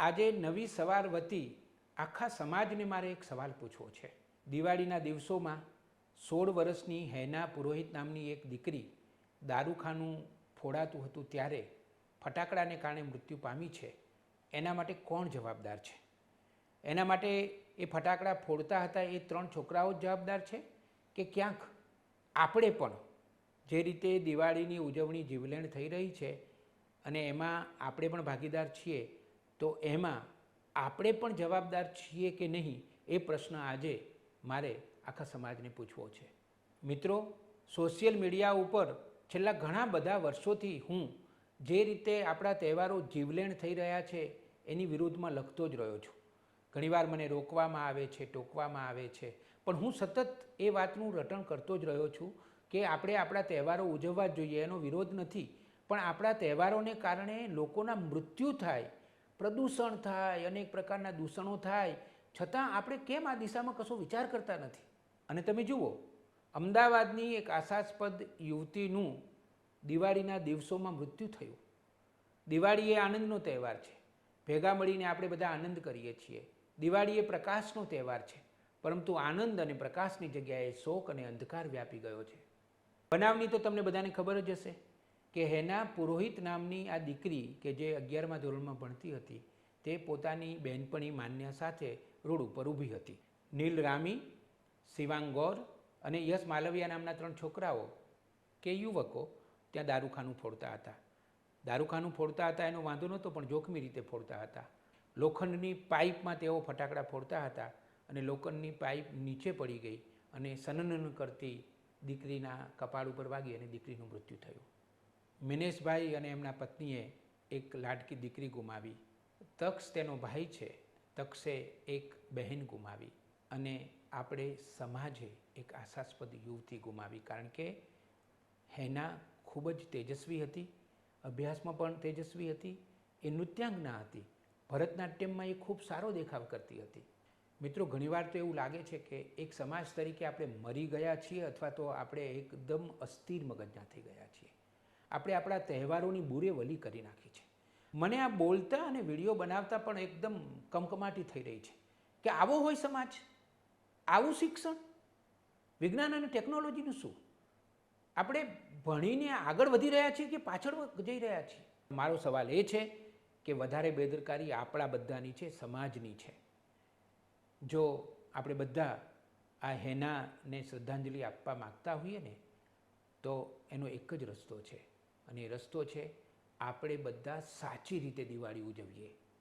આજે નવી સવાર વતી આખા સમાજને મારે એક સવાલ પૂછવો છે. દિવાળીના દિવસોમાં સોળ વર્ષની હૈના પુરોહિત નામની એક દીકરી દારૂખાનું ફોડાતું હતું ત્યારે ફટાકડાને કારણે મૃત્યુ પામી છે. એના માટે કોણ જવાબદાર છે? એના માટે એ ફટાકડા ફોડતા હતા એ ત્રણ છોકરાઓ જ જવાબદાર છે કે ક્યાંક આપણે પણ જે રીતે દિવાળીની ઉજવણી જીવલેણ થઈ રહી છે અને એમાં આપણે પણ ભાગીદાર છીએ તો એમાં આપણે પણ જવાબદાર છીએ કે નહીં એ પ્રશ્ન આજે મારે આખા સમાજને પૂછવો છે. મિત્રો સોશિયલ મીડિયા ઉપર છેલ્લા ઘણા બધા વર્ષોથી હું જે રીતે આપણા તહેવારો જીવલેણ થઈ રહ્યા છે એની વિરુદ્ધમાં લખતો જ રહ્યો છું. ઘણીવાર મને રોકવામાં આવે છે, ટોકવામાં આવે છે, પણ હું સતત એ વાતનું રટણ કરતો જ રહ્યો છું કે આપણે આપણા તહેવારો ઉજવવા જ જોઈએ, એનો વિરોધ નથી. પણ આપણા તહેવારોને કારણે લોકોના મૃત્યુ થાય પ્રદૂષણ થાય, અનેક પ્રકારના દૂષણો થાય, છતાં આપણે કેમ આ દિશામાં કશો વિચાર કરતા નથી? અને તમે જુઓ, અમદાવાદની એક આશાસ્પદ યુવતીનું દિવાળીના દિવસોમાં મૃત્યુ થયું. દિવાળી એ આનંદનો તહેવાર છે. ભેગા મળીને આપણે બધા આનંદ કરીએ છીએ. દિવાળી એ પ્રકાશનો તહેવાર છે, પરંતુ આનંદ અને પ્રકાશની જગ્યાએ શોક અને અંધકાર વ્યાપી ગયો છે. બનાવની તો તમને બધાને ખબર જ હશે. કે હેના પુરોહિત નામની આ દીકરી કે જે અગિયારમા ધોરણમાં ભણતી હતી, તે પોતાની બહેનપણી માન્ય સાથે રોડ ઉપર ઊભી હતી. નીલ રામી શિવાંગ ગૌર અને યશ માલવિયા નામના ત્રણ છોકરાઓ કે યુવકો ત્યાં દારૂખાનું ફોડતા હતા. દારૂખાનું ફોડતા હતા એનો વાંધો નહોતો, પણ જોખમી રીતે ફોડતા હતા. લોખંડની પાઇપમાં તેઓ ફટાકડા ફોડતા હતા અને લોખંડની પાઇપ નીચે પડી ગઈ અને સનનન કરતી દીકરીના કપાળ ઉપર વાગી અને દીકરીનું મૃત્યુ થયું. મિનેશભાઈ અને એમના પત્નીએ એક લાડકી દીકરી ગુમાવી. તક્ષ તેનો ભાઈ છે. તક્ષે એક બહેન ગુમાવી અને આપણે સમાજે એક આશાસ્પદ યુવતી ગુમાવી. કારણ કે હેના ખૂબ જ તેજસ્વી હતી, અભ્યાસમાં પણ તેજસ્વી હતી, એ નૃત્યાંગના હતી. ભરતનાટ્યમમાં એ ખૂબ સારો દેખાવ કરતી હતી. મિત્રો, ઘણીવાર તો એવું લાગે છે કે એક સમાજ તરીકે આપણે મરી ગયા છીએ અથવા તો આપણે એકદમ અસ્થિર મગજના થઈ ગયા છીએ. આપણે આપણા તહેવારોની બુરે વલી કરી નાખી છે. મને આ બોલતા અને વીડિયો બનાવતા પણ એકદમ કમકમાટી થઈ રહી છે કે આવો હોય સમાજ, આવું શિક્ષણ, વિજ્ઞાન અને ટેકનોલોજીનું શું? આપણે ભણીને આગળ વધી રહ્યા છીએ કે પાછળ જઈ રહ્યા છીએ? મારો સવાલ એ છે કે વધારે બેદરકારી આપણા બધાની છે, સમાજની છે? જો આપણે બધા આ હેનાને શ્રદ્ધાંજલિ આપવા માગતા હોઈએ ને, તો એનો એક જ રસ્તો છે. અને રસ્તો છે આપણે બધા સાચી રીતે દિવાળી ઉજવીએ.